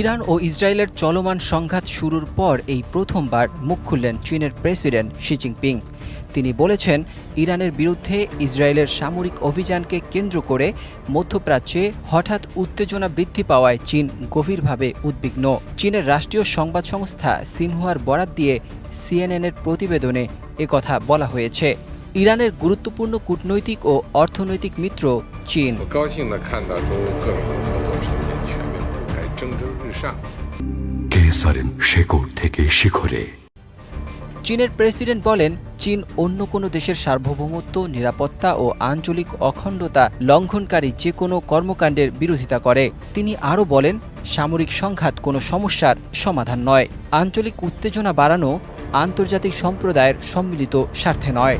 Iran ও ইসরায়েলের চলমান সংঘাত শুরুর পর এই প্রথমবার মুখ খুললেন চীনের প্রেসিডেন্ট শি জিনপিং। তিনি বলেছেন, ইরানের বিরুদ্ধে ইসরায়েলের সামরিক অভিযানকে কেন্দ্র করে মধ্যপ্রাচ্যে হঠাৎ উত্তেজনা বৃদ্ধি পাওয়ায় চীন গভীরভাবে উদ্বিগ্ন। চীনের রাষ্ট্রীয় সংবাদ সংস্থা সিনহুয়ার বরাত দিয়ে সিএনএনের প্রতিবেদনে একথা বলা হয়েছে। ইরানের গুরুত্বপূর্ণ কূটনৈতিক ও অর্থনৈতিক মিত্র চীন। কেসারেন শেকড় থেকে শিখরে। চীনের প্রেসিডেন্ট বলেন চীন অন্য কোনো দেশের সার্বভৌমত্ব নিরাপত্তা ও আঞ্চলিক অখণ্ডতা লঙ্ঘনকারী যে কোনো কর্মকাণ্ডের বিরোধিতা করে। তিনি আরও বলেন সামরিক সংঘাত কোনো সমস্যার সমাধান নয়। আঞ্চলিক উত্তেজনা বাড়ানো আন্তর্জাতিক সম্প্রদায়ের সম্মিলিত স্বার্থে নয়।